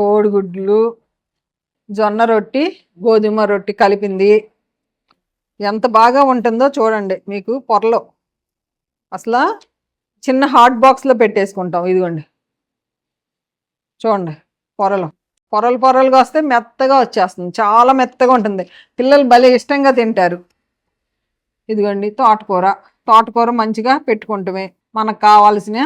కోడిగుడ్లు జొన్న రొట్టి గోధుమ రొట్టి కలిపింది. ఎంత బాగా ఉంటుందో చూడండి మీకు పొరలో. అసలు చిన్న హాట్ బాక్స్లో పెట్టేసుకుంటాం ఇదిగోండి. చూడండి పొరలు. పొరలు పొరలుగా వస్తే మెత్తగా వచ్చేస్తుంది. చాలా మెత్తగా ఉంటుంది. పిల్లలు భలే ఇష్టంగా తింటారు. ఇదిగోండి తోటకూర. తోటకూర మంచిగా పెట్టుకుంటమే. మనకు కావాల్సిన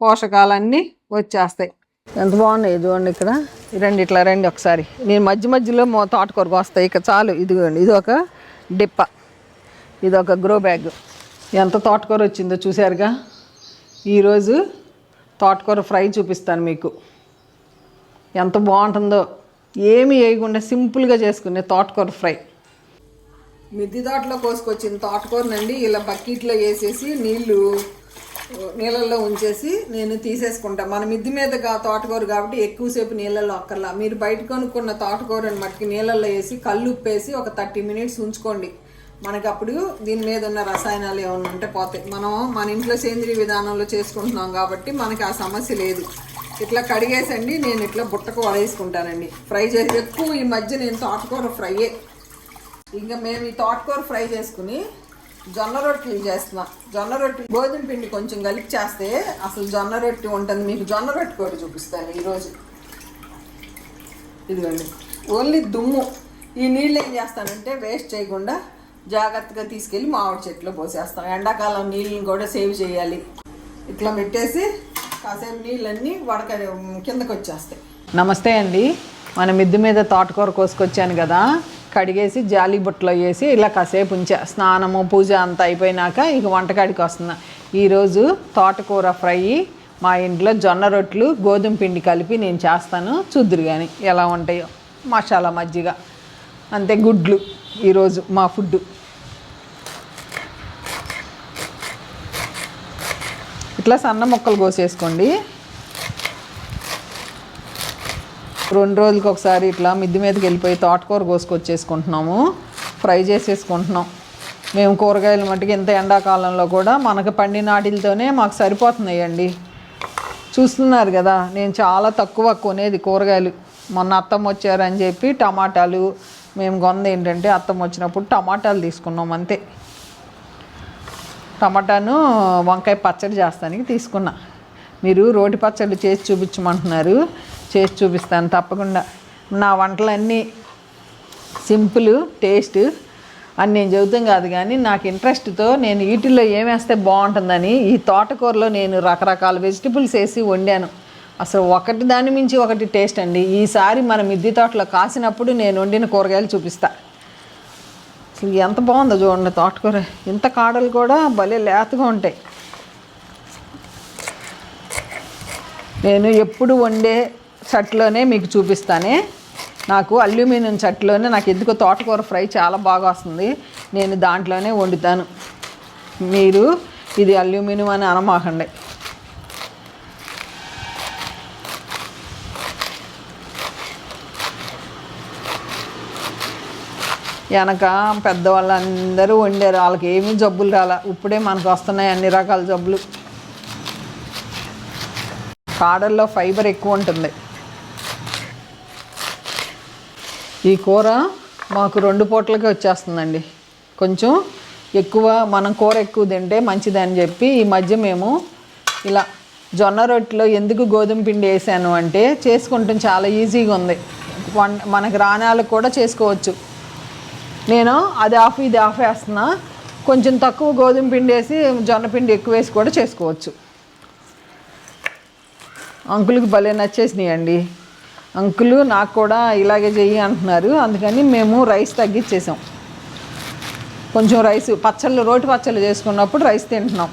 పోషకాలన్నీ వచ్చేస్తాయి. ఎంత బాగున్నాయి చూడండి ఇక్కడ. రండి ఇట్లా రండి ఒకసారి. నేను మధ్య మధ్యలో మా తోటకూరకు వస్తాయి. ఇక చాలు. ఇదిగోండి. ఇది ఒక డిప్ప. ఇది ఒక గ్రో బ్యాగ్. ఎంత తోటకూర వచ్చిందో చూసారుగా ఈరోజు తోటకూర ఫ్రై చూపిస్తాను మీకు. ఎంత బాగుంటుందో. ఏమి వేయకుండా సింపుల్గా చేసుకునే తోటకూర ఫ్రై. మిద్దె తోటలో కోసుకొచ్చిన తోటకూరనండి ఇలా బకెట్లో వేసేసి నీళ్ళు నీళ్ళల్లో ఉంచేసి నేను తీసేసుకుంటాను మన మిద్ది మీద తోటకూర కాబట్టి ఎక్కువసేపు నీళ్ళల్లో అక్కర్లా. మీరు బయట కొనుక్కున్న తోటకూరని మట్టుకి నీళ్ళల్లో వేసి కళ్ళు ఉప్పేసి ఒక థర్టీ మినిట్స్ ఉంచుకోండి. మనకి అప్పుడు దీని మీద ఉన్న రసాయనాలు ఏమైనా ఉంటే పోతాయి. మనం మన ఇంట్లో సేంద్రియ విధానంలో చేసుకుంటున్నాం కాబట్టి మనకి ఆ సమస్య లేదు. ఇట్లా కడిగేసండి నేను ఇట్లా బుట్టకు వడేసుకుంటానండి. ఫ్రై చేసి ఎక్కువ ఈ మధ్య నేను తోటకూర ఫ్రైయే. ఇంకా మేము ఈ తోటకూర ఫ్రై చేసుకుని జొన్న రొట్టెలు చేస్తున్నా. జొన్న రొట్టె గోధుమ పిండి కొంచెం కలిపి చేస్తే అసలు జొన్న రొట్టె ఉంటుంది. మీకు జొన్న రొట్టె కూడా చూపిస్తాను ఈరోజు. ఇదిగోండి. ఓన్లీ దుమ్ము. ఈ నీళ్ళు ఏం చేస్తానంటే వేస్ట్ చేయకుండా జాగ్రత్తగా తీసుకెళ్ళి మామిడి చెట్లో పోసేస్తాం. ఎండాకాలం నీళ్ళని కూడా సేవ్ చేయాలి. ఇట్లా పెట్టేసి కాసేపు నీళ్ళన్నీ వడక కిందకు వచ్చేస్తాయి. నమస్తే అండి. మన మిద్దె మీద తోటకూర కోసుకొచ్చాను కదా. కడిగేసి జాలి బుట్టలో వేసి ఇలా కాసేపు ఉంచా. స్నానము పూజ అంతా అయిపోయినాక ఇక వంటకాడికి వస్తున్నా. ఈరోజు తోటకూర ఫ్రై మా ఇంట్లో జొన్న రొట్టెలు గోధుమ పిండి కలిపి నేను చేస్తాను. చూద్దురు కానీ ఎలా ఉంటాయో. మసాలా మజ్జిగ అంతే గుడ్లు ఈరోజు మా ఫుడ్ ఇట్లా సన్న ముక్కలు కోసేసుకోండి. రెండు రోజులకి ఒకసారి ఇట్లా మిద్ది మీదకి వెళ్ళిపోయి తోటకూర కోసుకొచ్చేసుకుంటున్నాము. ఫ్రై చేసేసుకుంటున్నాం. మేము కూరగాయలు మట్టుకు ఇంత ఎండాకాలంలో కూడా మనకు పండిన వాటితోనే మాకు సరిపోతున్నాయండి. చూస్తున్నారు కదా నేను చాలా తక్కువ కొనేది కూరగాయలు. మొన్న అత్తమ్మ వచ్చారని చెప్పి టమాటాలు మేము కొంద ఏంటంటే అత్తమ్మ వచ్చినప్పుడు టమాటాలు తీసుకున్నాం అంతే. టమాటాను వంకాయ పచ్చడి చేస్తానికి తీసుకున్నా. మీరు రోటి పచ్చడి చేసి చూపించమంటున్నారు. చేసి చూపిస్తాను తప్పకుండా. నా వంటలన్నీ సింపుల్ టేస్ట్. అని నేను చెబుతాం కాదు కానీ నాకు ఇంట్రెస్ట్తో నేను వీటిల్లో ఏమేస్తే బాగుంటుందని ఈ తోటకూరలో నేను రకరకాల వెజిటబుల్స్ వేసి వండాను. అసలు ఒకటి దాని మించి ఒకటి టేస్ట్ అండి. ఈసారి మన మిద్దె తోటలో కాసినప్పుడు నేను వండిన కూరగాయలు చూపిస్తా. అసలు ఎంత బాగుందో చూడండి తోటకూర. ఇంత కాడలు కూడా భలే లేతగా ఉంటాయి. నేను ఎప్పుడు వండే చట్లోనే మీకు చూపిస్తానే. నాకు అల్యూమినియం చట్లోనే నాకు ఎందుకో తోటకూర ఫ్రై చాలా బాగా వస్తుంది. నేను దాంట్లోనే వండుతాను. మీరు ఇది అల్యూమినియం అని అనమాకండి. వెనక పెద్దవాళ్ళందరూ వండారు. వాళ్ళకి ఏమీ జబ్బులు రాలే. ఇప్పుడే మనకు వస్తున్నాయి అన్ని రకాల జబ్బులు. కాడల్లో ఫైబర్ ఎక్కువ ఉంటుంది. ఈ కూర మాకు రెండు పూటలకి వచ్చేస్తుందండి. కొంచెం ఎక్కువ మనం కూర ఎక్కువ తింటే మంచిదని చెప్పి ఈ మధ్య మేము ఇలా జొన్న రొట్టెలో ఎందుకు గోధుమ పిండి వేసాను అంటే చేసుకుంటాం. చాలా ఈజీగా ఉంది. వన్ మనకి రాణాలకు కూడా చేసుకోవచ్చు. నేను అది ఆఫ్ ఇది ఆఫ్ వేస్తున్నా. కొంచెం తక్కువ గోధుమ పిండి వేసి జొన్న పిండి ఎక్కువ వేసి కూడా చేసుకోవచ్చు. అంకుల్కి భలే నచ్చేసినాయి అండి అంకులు నాకు కూడా ఇలాగే చెయ్యి అంటున్నారు. అందుకని మేము రైస్ తగ్గించేసాం కొంచెం రైస్ పచ్చళ్ళు రోటి పచ్చళ్ళు చేసుకున్నప్పుడు రైస్ తింటున్నాం.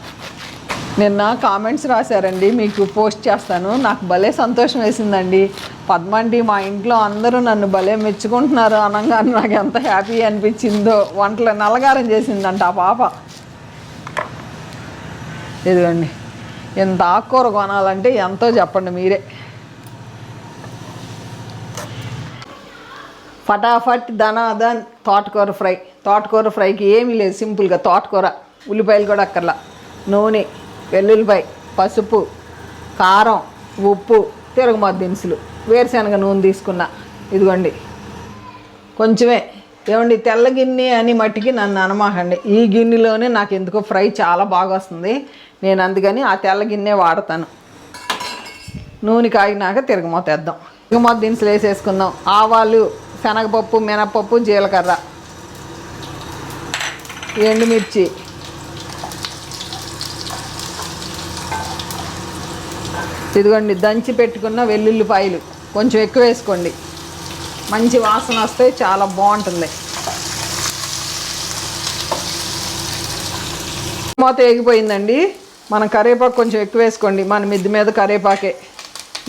నిన్న కామెంట్స్ రాశారండి మీకు పోస్ట్ చేస్తాను. నాకు భలే సంతోషం వేసిందండి. పద్మండి మా ఇంట్లో అందరూ నన్ను భలే మెచ్చుకుంటున్నారు అనగానే నాకు ఎంత హ్యాపీ అనిపించిందో. వంటలు నల్లగారం చేసిందంట ఆ పాప. ఇదిగోండి ఎంత ఆకుకూర కొనాలంటే ఎంతో చెప్పండి మీరే. ఫటాఫట్ ధనాధన్ తోటకూర ఫ్రై. తోటకూర ఫ్రైకి ఏమీ లేదు సింపుల్గా తోటకూర. ఉల్లిపాయలు కూడా అక్కర్లా. నూనె వెల్లుల్లిపాయ పసుపు కారం ఉప్పు తిరగమాత దినుసులు. వేరుశనగ నూనె తీసుకున్నా. ఇదిగోండి. కొంచెమే. ఏమండి తెల్ల గిన్నె అని మట్టికి నన్ను అనమాకండి. ఈ గిన్నెలోనే నాకు ఎందుకో ఫ్రై చాలా బాగా వస్తుంది. నేను అందుకని ఆ తెల్ల గిన్నె వాడతాను. నూనె కాగినాక తిరగమోతేద్దాం తిరగమోత దినుసులు వేసేసుకుందాం. ఆవాలు శనగపప్పు మినపప్పు జీలకర్ర. ఎండుమిర్చి ఇదిగోండి దంచి పెట్టుకున్న వెల్లుల్లిపాయలు. కొంచెం ఎక్కువ వేసుకోండి. మంచి వాసన వస్తే చాలా బాగుంటుంది. మూత ఎగిపోయిందండి మనం కరివేపాకు కొంచెం ఎక్కువ వేసుకోండి. మన మిద్ది మీద కరివేపాకే.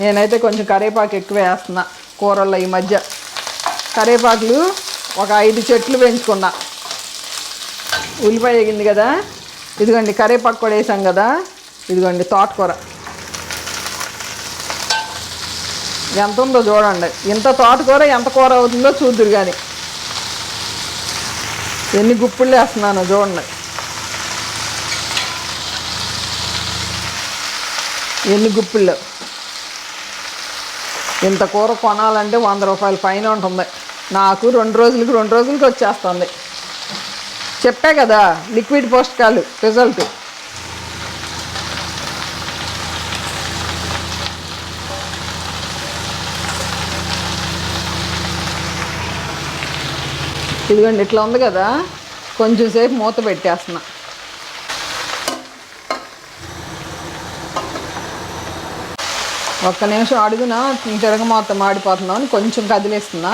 నేనైతే కొంచెం కరివేపాకు ఎక్కువ వేస్తున్నా కూరల్లో ఈ మధ్య. కరివేపాకులు ఒక ఐదు చెట్లు పెంచుకున్నా ఉల్లిపాయ ఎగింది కదా? ఇదిగోండి కరివేపాకు కూడా వేసాం కదా? ఇదిగోండి తోటకూర. ఎంత ఉందో చూడండి. ఇంత తోటకూర ఎంత కూర అవుతుందో చూద్దురు కానీ ఎన్ని గుప్పుళ్ళు వేస్తున్నాను చూడండి. ఎన్ని గుప్పిళ్ళు ఇంత కూర కొనాలంటే వంద రూపాయల పైన ఉంటుంది. నాకు రెండు రోజులకి రెండు రోజులకి వచ్చేస్తుంది. చెప్పా కదా లిక్విడ్ పోషకాలు రిజల్ట్. ఇదిగోండి ఇట్లా ఉంది కదా కొంచెం సేపు మూత పెట్టేస్తున్నా. ఒక్క నిమిషం అడుగున తిరగమాత మాడిపోతున్నాం అని కొంచెం కదిలేస్తున్నా.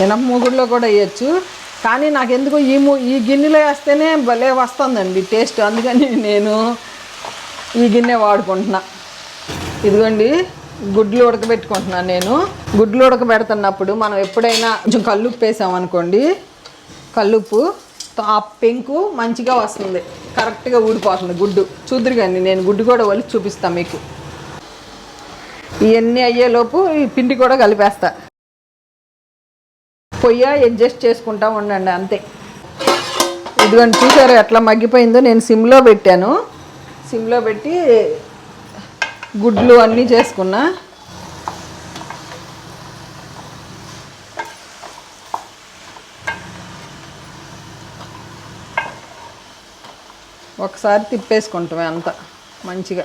మినప మూగుడులో కూడా వేయచ్చు. కానీ నాకు ఎందుకో ఈ మూ ఈ గిన్నెలో వేస్తేనే భలే వస్తుందండి టేస్ట్. అందుకని నేను ఈ గిన్నె వాడుకుంటున్నా. ఇదిగోండి గుడ్లు ఉడకబెట్టుకుంటున్నాను నేను. గుడ్లు ఉడకబెడుతున్నప్పుడు మనం ఎప్పుడైనా కొంచెం కల్లుప్పు వేసామనుకోండి కల్లుప్పు ఆ పెంకు మంచిగా వస్తుంది. కరెక్ట్గా ఊడిపోతుంది గుడ్డు. చూద్దరు కానీ నేను గుడ్డు కూడా వలిచి చూపిస్తాను మీకు. ఇవన్నీ అయ్యేలోపు ఈ పిండి కూడా కలిపేస్తా. పొయ్య అడ్జస్ట్ చేసుకుంటా ఉండండి అంతే. ఇదిగోండి చూసారు ఎట్లా మగ్గిపోయిందో? నేను సిమ్లో పెట్టాను. సిమ్లో పెట్టి గుడ్లు అన్నీ చేసుకున్నా. ఒకసారి తిప్పేసుకుంటామే అంత మంచిగా.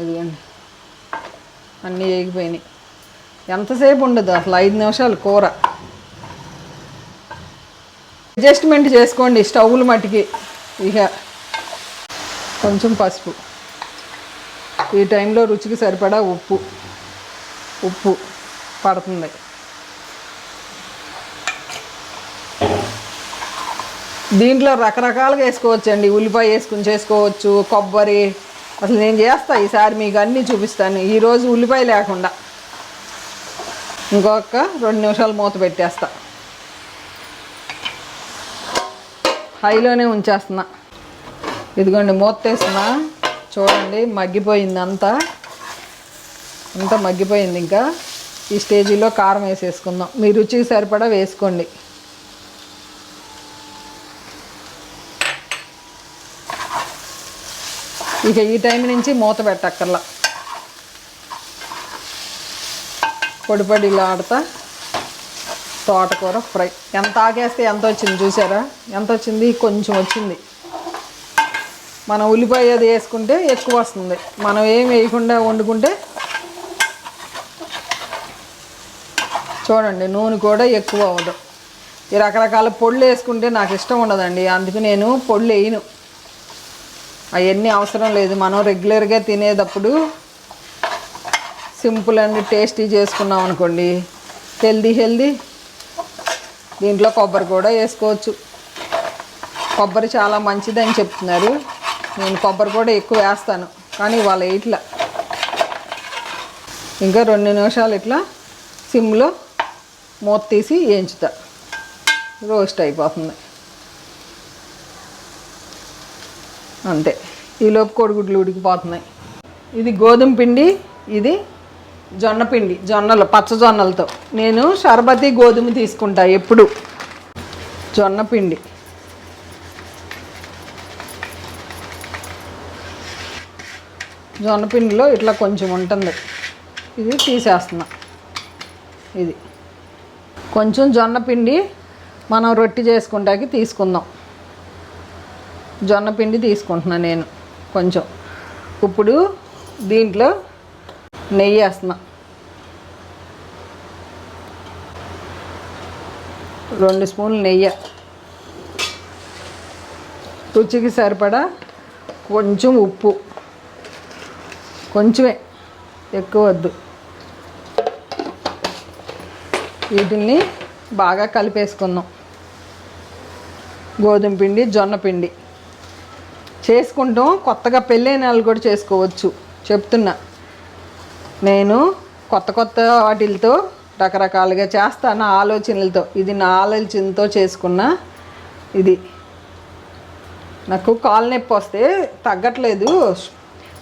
ఇదిగోండి. అన్నీ వేగిపోయినాయి. ఎంతసేపు ఉండదు అసలు ఐదు నిమిషాలు కూర. అడ్జస్ట్మెంట్ చేసుకోండి స్టవ్లు మట్టికి. ఇక కొంచెం పసుపు. ఈ టైంలో రుచికి సరిపడా ఉప్పు. ఉప్పు పడుతుంది. దీంట్లో రకరకాలుగా వేసుకోవచ్చండి. ఉల్లిపాయ వేసుకుని చేసుకోవచ్చు కొబ్బరి అసలు నేను చేస్తా ఈసారి మీకు అన్నీ చూపిస్తాను. ఈరోజు ఉల్లిపాయ లేకుండా. ఇంకొక రెండు నిమిషాలు మూత పెట్టేస్తా. హైలోనే ఉంచేస్తున్నా. ఇదిగోండి మూత వేస్తున్నా చూడండి మగ్గిపోయింది అంతా. అంతా మగ్గిపోయింది ఇంకా. ఈ స్టేజీలో కారం వేసేసుకుందాం. మీ రుచికి సరిపడా వేసుకోండి. ఇక ఈ టైం నుంచి మూత పెట్టక్కర్లా. పొడి పొడి ఇలా ఆడతా. తోటకూర ఫ్రై. ఎంత ఆగేస్తే ఎంత వచ్చింది చూసారా? ఎంత వచ్చింది? కొంచెం వచ్చింది. మనం ఉల్లిపాయ అది వేసుకుంటే ఎక్కువ వస్తుంది. మనం ఏం వేయకుండా వండుకుంటే చూడండి నూనె కూడా ఎక్కువ అవ్వదు. ఈ రకరకాల పొళ్ళు వేసుకుంటే నాకు ఇష్టం ఉండదండి. అందుకు నేను పొళ్ళు వేయను. అవన్నీ అవసరం లేదు. మనం రెగ్యులర్గా తినేటప్పుడు సింపుల్ అండ్ టేస్టీ చేసుకున్నాం అనుకోండి. Healthy healthy. దీంట్లో కొబ్బరి కూడా వేసుకోవచ్చు. కొబ్బరి చాలా మంచిదని చెప్తున్నారు. నేను కొబ్బరి కూడా ఎక్కువ వేస్తాను. కానీ వాళ్ళ ఇట్లా. ఇంకా రెండు నిమిషాలు ఇట్లా సిమ్లో మూత తీసి వేయించుతా. రోస్ట్ అయిపోతుంది. అంతే. ఈలోపు కోడిగుడ్లు ఉడికిపోతున్నాయి. ఇది గోధుమ పిండి ఇది జొన్న పిండి జొన్నలు పచ్చ జొన్నలతో. నేను షర్బతి గోధుమ తీసుకుంటా ఎప్పుడు. జొన్న పిండి. జొన్నపిండిలో ఇట్లా కొంచెం ఉంటుంది. ఇది తీసేస్తున్నా. ఇది. కొంచెం జొన్న పిండి మనం రొట్టి చేసుకుంటాకి తీసుకుందాం. జొన్న పిండి తీసుకుంటున్నా నేను కొంచెం. ఇప్పుడు దీంట్లో నెయ్యి వేస్తున్నా. రెండు స్పూన్లు నెయ్యి. రుచికి సరిపడా కొంచెం ఉప్పు. కొంచెమే. ఎక్కువ వద్దు. వీటిని బాగా కలిపేసుకుందాం. గోధుమ పిండి జొన్న పిండి. చేసుకుంటాం. కొత్తగా పెళ్ళైన వాళ్ళు కూడా చేసుకోవచ్చు. చెప్తున్నా. నేను కొత్త కొత్త వాటిలతో రకరకాలుగా చేస్తాను ఆలోచనలతో. ఇది నా ఆలోచనతో చేసుకున్న ఇది. నాకు కాలు నొప్పి వస్తే తగ్గట్లేదు.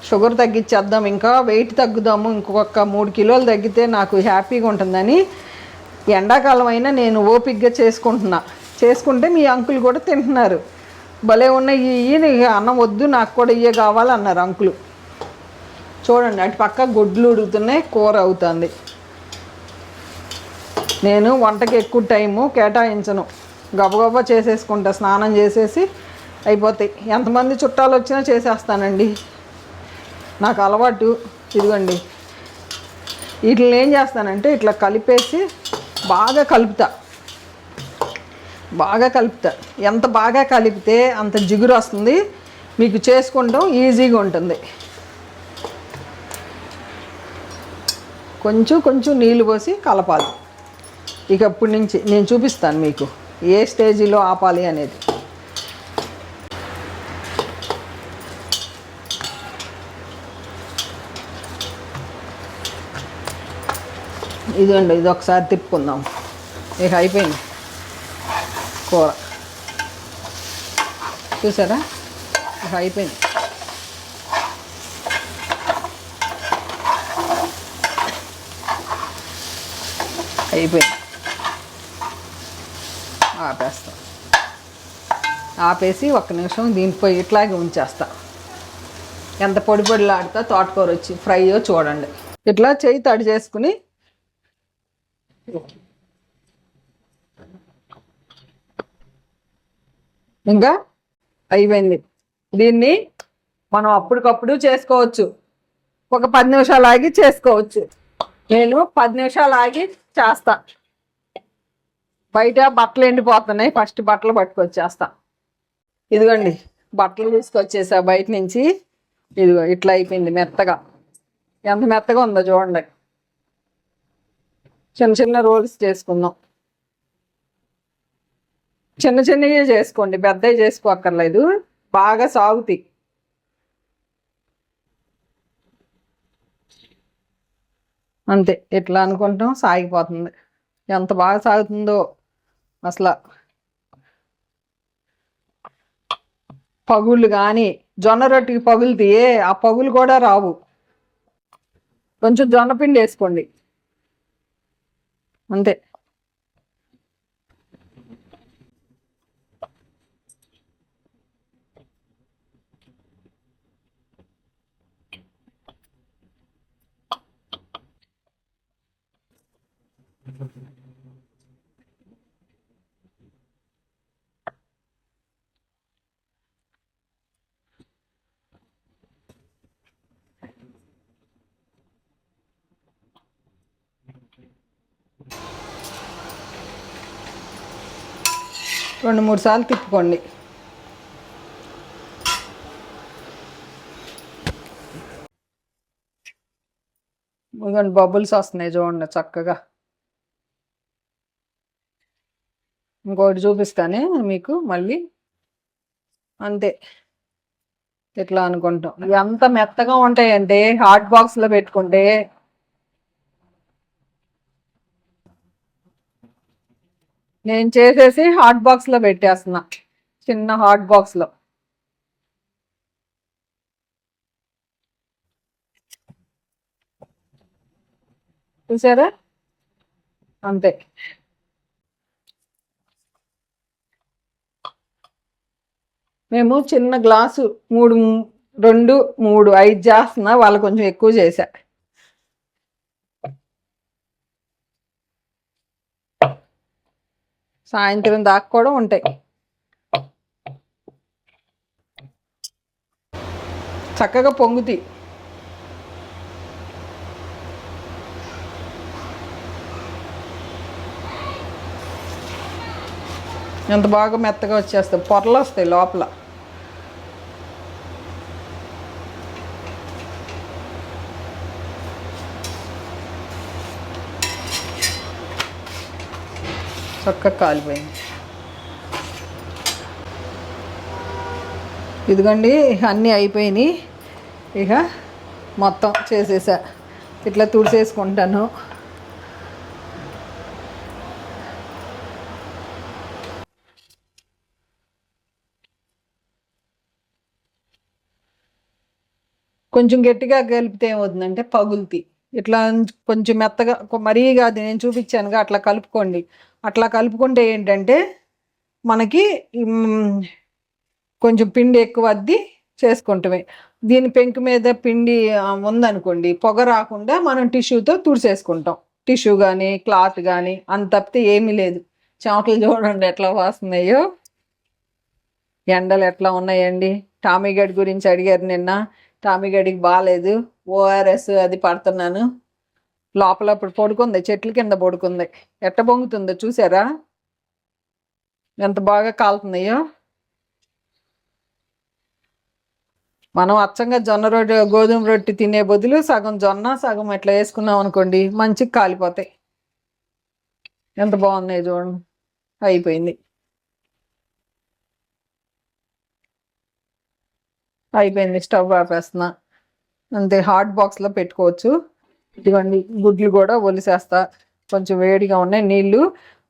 షుగర్ తగ్గించేద్దాం ఇంకా వెయిట్ తగ్గుదాము ఇంకొక మూడు కిలోలు తగ్గితే నాకు హ్యాపీగా ఉంటుందని ఎండాకాలం అయినా నేను ఓపిక్గా చేసుకుంటున్నా. చేసుకుంటే మీ అంకుల్ కూడా తింటున్నారు. భలే ఉన్నాయి ఇవి అన్నం వద్దు నాకు కూడా ఇవే కావాలన్నారు అంకులు. చూడండి అటు పక్క గొడ్లు ఉడుకుతున్నాయి కూర అవుతుంది. నేను వంటకి ఎక్కువ టైము కేటాయించను. గబగబా చేసేసుకుంటా స్నానం చేసేసి అయిపోతాయి. ఎంతమంది చుట్టాలు వచ్చినా చేసేస్తానండి. నాకు అలవాటు ఇదిగోండి. వీటిని ఏం చేస్తానంటే ఇట్లా కలిపేసి బాగా కలుపుతా. బాగా కలుపుతారు ఎంత బాగా కలిపితే అంత జిగురు వస్తుంది. మీకు చేసుకోవడం ఈజీగా ఉంటుంది. కొంచెం కొంచెం నీళ్ళు పోసి కలపాలి. ఇక అప్పటి నుంచి నేను చూపిస్తాను మీకు ఏ స్టేజీలో ఆపాలి అనేది. ఇదండి ఇది ఒకసారి తిప్పుకుందాం. ఇక అయిపోయింది. కూర చూసారా? అయిపోయింది. అయిపోయింది. ఆపేస్తాం. ఆపేసి ఒక్క నిమిషం దీనిపై ఇట్లాగే ఉంచేస్తా. ఎంత పొడి పొడిలాడితే తోటకూర వచ్చి ఫ్రైయో చూడండి. ఇట్లా చేయి తడి చేసుకుని ఇంకా అయిపోయింది. దీన్ని మనం అప్పటికప్పుడు చేసుకోవచ్చు. ఒక పది నిమిషాలు ఆగి చేసుకోవచ్చు. నేను పది నిమిషాలు ఆగి చేస్తా. బయట బట్టలు ఎండిపోతున్నాయి. ఫస్ట్ బట్టలు పట్టుకొచ్చేస్తా. ఇదిగోండి. బట్టలు తీసుకొచ్చేసా బయట నుంచి. ఇదిగో ఇట్లా అయిపోయింది మెత్తగా. ఎంత మెత్తగా ఉందో చూడండి. చిన్న చిన్న రోల్స్ చేసుకుందాం. చిన్న చిన్నవి చేసుకోండి పెద్దవి చేసుకోక్కర్లేదు. బాగా సాగుతాయి. అంతే ఎట్లా అనుకుంటాం సాగిపోతుంది. ఎంత బాగా సాగుతుందో అసలు. పగుళ్ళు కానీ జొన్న రొట్టెకి పగులుతాయే ఆ పగులు కూడా రావు. కొంచెం జొన్న పిండి వేసుకోండి. అంతే. రెండు మూడు సార్లు తిప్పుకోండి. ఇదిగోండి బబుల్స్ వస్తున్నాయి చూడండి చక్కగా. ఇంకోటి చూపిస్తానే మీకు మళ్ళీ. అంతే. ఇట్లా అనుకుంటాం. ఎంత మెత్తగా ఉంటాయంటే హాట్ బాక్స్లో పెట్టుకుంటే. నేను చేసేసి హాట్ బాక్స్లో పెట్టేస్తున్నా. చిన్న హాట్ బాక్స్లో చూసారా? అంతే. మేము చిన్న గ్లాసు మూడు రెండు మూడు ఐదు చేస్తున్నా వాళ్ళు కొంచెం ఎక్కువ చేశా. సాయంత్రం దాకా కూడా ఉంటాయి. చక్కగా పొంగుతాయి. ఎంత బాగా మెత్తగా వచ్చేస్తాయి. పొరలు వస్తాయి లోపల. చక్కగా కాలిపోయింది. ఇదిగోండి అన్నీ అయిపోయినాయి. ఇక మొత్తం చేసేసా. ఇట్లా తుడిసేసుకుంటాను. కొంచెం గట్టిగా కలిపితే ఏమవుతుందంటే పగులుతాయి. ఇట్లా కొంచెం మెత్తగా మరీ కాదు నేను చూపించానుగా అట్లా కలుపుకోండి. అట్లా కలుపుకుంటే ఏంటంటే మనకి కొంచెం పిండి ఎక్కువ అద్ది చేసుకుంటమే. దీని పెంకు మీద పిండి ఉందనుకోండి పొగ రాకుండా మనం టిష్యూతో తుడిచేసుకుంటాం టిష్యూ కానీ క్లాత్ కానీ అంత తప్పితే ఏమీ లేదు. చెమటలు చూడండి ఎట్లా వస్తున్నాయో. ఎండలు ఎట్లా ఉన్నాయండి? టామీ గడి గురించి అడిగారు నిన్న. టామీ గడికి బాగాలేదు ఓఆర్ఎస్ అది పడుతున్నాను. లోపల ఇప్పుడు పడుకుంది. చెట్ల కింద పడుకుంది. ఎట్ట పొంగుతుందో చూసారా? ఎంత బాగా కాలుతున్నాయో. మనం అచ్చంగా జొన్న రొట్టె గోధుమ రొట్టె తినే బదులు సగం జొన్న సగం ఇట్లా వేసుకున్నాం అనుకోండి మంచిగా కాలిపోతాయి. ఎంత బాగున్నాయి చూడండి. అయిపోయింది. అయిపోయింది స్టవ్ ఆపేస్తున్నా. అంతే హాట్ బాక్స్లో పెట్టుకోవచ్చు. ఇదిగోండి గుడ్లు కూడా ఒలిసేస్తా. కొంచెం వేడిగా ఉన్నాయి. నీళ్ళు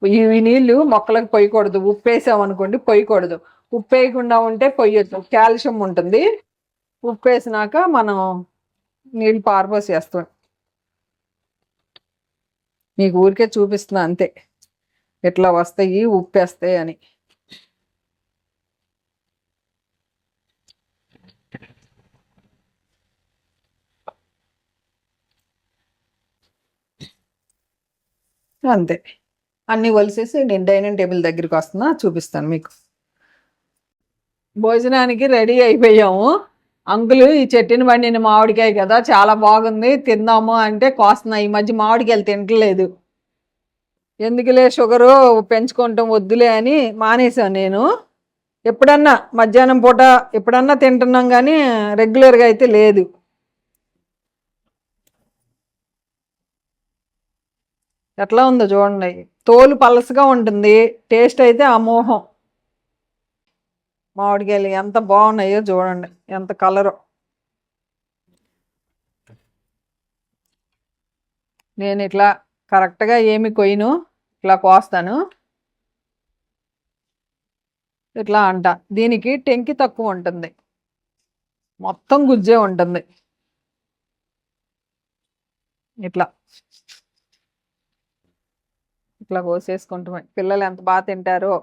ఇవి నీళ్ళు మొక్కలకు పొయ్యకూడదు ఉప్పు వేసామనుకోండి పొయ్యకూడదు ఉప్పు వేయకుండా ఉంటే పొయ్యొచ్చు కాల్షియం ఉంటుంది. ఉప్పు వేసినాక మనం నీళ్ళు పారబోసేస్తాం మీకు ఊరికే చూపిస్తున్నా అంతే. ఎట్లా వస్తాయి ఉప్పు వేస్తాయి అని. అంతే. అన్నీ వలిసేసి నేను డైనింగ్ టేబుల్ దగ్గరికి వస్తున్నా చూపిస్తాను మీకు. భోజనానికి రెడీ అయిపోయాము. అంకులు ఈ చెట్టుని పండిన మామిడికాయ కదా చాలా బాగుంది తిందాము అంటే కోస్తున్నా. ఈ మధ్య మామిడికాయలు తింటలేదు ఎందుకులే షుగరు పెంచుకోవటం వద్దులే అని మానేశాను నేను. ఎప్పుడన్నా మధ్యాహ్నం పూట ఎప్పుడన్నా తింటున్నాం కానీ రెగ్యులర్గా అయితే లేదు. ఎట్లా ఉందో చూడండి. తోలు పలసగా ఉంటుంది. టేస్ట్ అయితే అమోహం మామిడికాయలు ఎంత బాగున్నాయో చూడండి. ఎంత కలరు. నేను ఇట్లా కరెక్ట్గా ఏమి కొయ్యను. ఇట్లా కోస్తాను. ఇట్లా అంట. దీనికి టెంకి తక్కువ ఉంటుంది. మొత్తం గుజ్జే ఉంటుంది. ఇట్లా. ఇట్లా కోసేసుకుంటాం. పిల్లలు ఎంత బాగా తింటారో.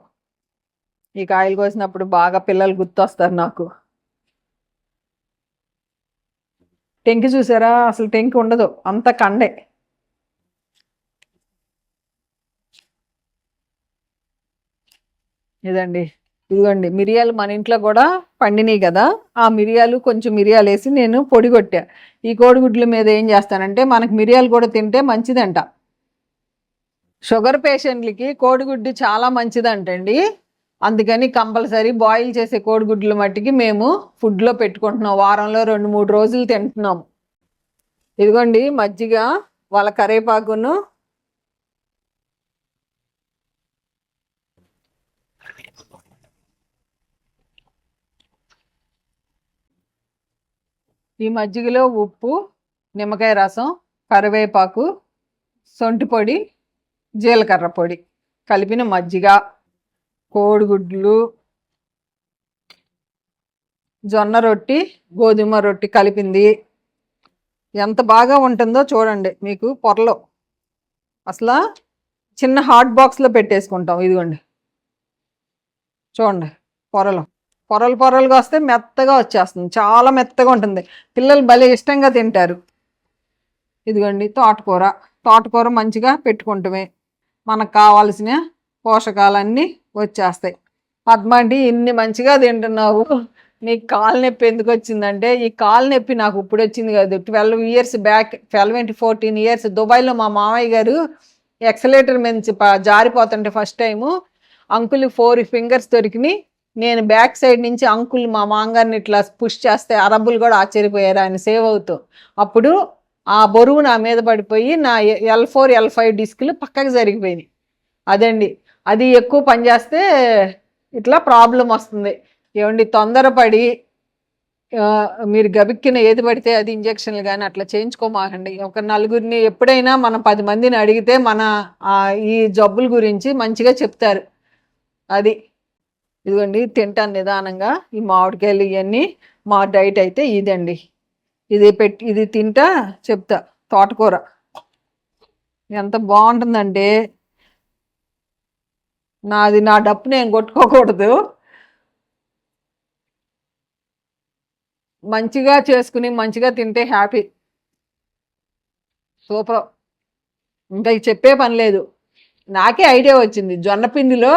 ఈ కాయలు కోసినప్పుడు బాగా పిల్లలు గుర్తొస్తారు నాకు. టెంకి చూసారా? అసలు టెంకి ఉండదు. అంత కండే. ఇదండి. ఇదిగోండి. మిరియాలు మన ఇంట్లో కూడా పండినాయి కదా. ఆ మిరియాలు కొంచెం మిరియాలు వేసి నేను పొడి కొట్టా. ఈ కోడిగుడ్ల మీద ఏం చేస్తానంటే మనకి మిరియాలు కూడా తింటే మంచిదంట. షుగర్ పేషెంట్లకి కోడిగుడ్డు చాలా మంచిదంటండి. అందుకని కంపల్సరీ బాయిల్ చేసే కోడిగుడ్ల మట్టికి మేము ఫుడ్లో పెట్టుకుంటున్నాం. వారంలో రెండు మూడు రోజులు తింటున్నాం. ఇదిగోండి మజ్జిగ వాళ్ళ కరేపాకును. ఈ మజ్జిగలో ఉప్పు నిమ్మకాయ రసం కరివేపాకు సొంటి పొడి జీలకర్ర పొడి కలిపిన మజ్జిగ కోడిగుడ్లు జొన్న రొట్టి గోధుమ రొట్టి కలిపింది. ఎంత బాగా ఉంటుందో చూడండి మీకు పొరలో. అసలు చిన్న హాట్ బాక్స్లో పెట్టేసుకుంటాం ఇదిగోండి. చూడండి పొరలు. పొరలు పొరలుగా వస్తే మెత్తగా వచ్చేస్తుంది చాలా మెత్తగా ఉంటుంది. పిల్లలు భలే ఇష్టంగా తింటారు. ఇదిగోండి తోటకూర. తోటకూర మంచిగా పెట్టుకుంటమే. మనకు కావాల్సిన పోషకాలన్నీ వచ్చేస్తాయి. పద్మండి ఇన్ని మంచిగా తింటున్నావు. నీకు కాలు నొప్పి ఎందుకు వచ్చిందంటే ఈ కాలు నొప్పి నాకు ఇప్పుడు వచ్చింది కాదు. ట్వెల్వ్ ఇయర్స్ బ్యాక్ ట్వెల్వ్ ఏంటి ఫోర్టీన్ ఇయర్స్ దుబాయ్లో మా మామయ్య గారు ఎక్సలేటర్ నుంచి జారిపోతుంటే first time uncle four fingers దొరికినాయి. నేను బ్యాక్ సైడ్ నుంచి అంకుల్ మా మాంగారిని ఇట్లా పుష్ చేస్తే అరబ్బులు కూడా ఆశ్చర్యపోయారు. ఆయన సేవ్ అవుతూ. అప్పుడు ఆ బరువు నా మీద పడిపోయి నా ఎల్ ఫోర్ ఎల్ ఫైవ్ డిస్క్లు పక్కకి జరిగిపోయినాయి. అదండి. అది ఎక్కువ పనిచేస్తే ఇట్లా ప్రాబ్లం వస్తుంది. ఏమండి? తొందరపడి మీరు గబిక్కిన ఏది పడితే అది ఇంజక్షన్లు కానీ అట్లా చేయించుకోమాకండి. ఒక నలుగురిని ఎప్పుడైనా మనం పది మందిని అడిగితే మన ఈ జబ్బుల గురించి మంచిగా చెప్తారు. అది. ఇదిగోండి తింటాను నిదానంగా. ఈ మామిడికాయలు ఇవన్నీ మా డైట్ అయితే ఇదండి. ఇది పెట్టి ఇది తింటా చెప్తా. తోటకూర. ఎంత బాగుంటుందంటే నాది నా డప్పు నేను కొట్టుకోకూడదు. మంచిగా చేసుకుని మంచిగా తింటే హ్యాపీ. సూపర్. ఇంకా చెప్పే పని లేదు. నాకే ఐడియా వచ్చింది. జొన్న పిండిలో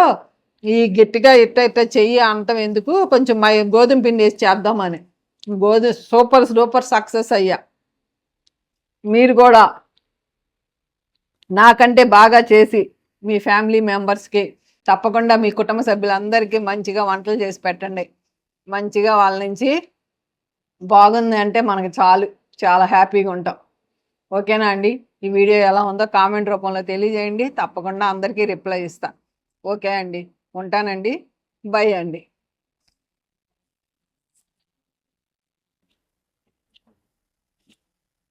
ఈ గట్టిగా ఇట్ట ఇట్ట చెయ్యి అంతం ఎందుకు? కొంచెం గోధుమ పిండి వేసి చేద్దామని. గోధుమ సూపర్ సూపర్ సక్సెస్ అయ్యా. మీరు కూడా నాకంటే బాగా చేసి మీ ఫ్యామిలీ మెంబర్స్కి తప్పకుండా మీ కుటుంబ సభ్యులందరికీ మంచిగా వంటలు చేసి పెట్టండి. మంచిగా వాళ్ళ నుంచి బాగుంది అంటే మనకి చాలు. చాలా హ్యాపీగా ఉంటాం. ఓకేనా అండి? ఈ వీడియో ఎలా ఉందో కామెంట్ రూపంలో తెలియజేయండి. తప్పకుండా అందరికీ రిప్లై ఇస్తాను ఓకే అండి. ఉంటానండి. బై అండి.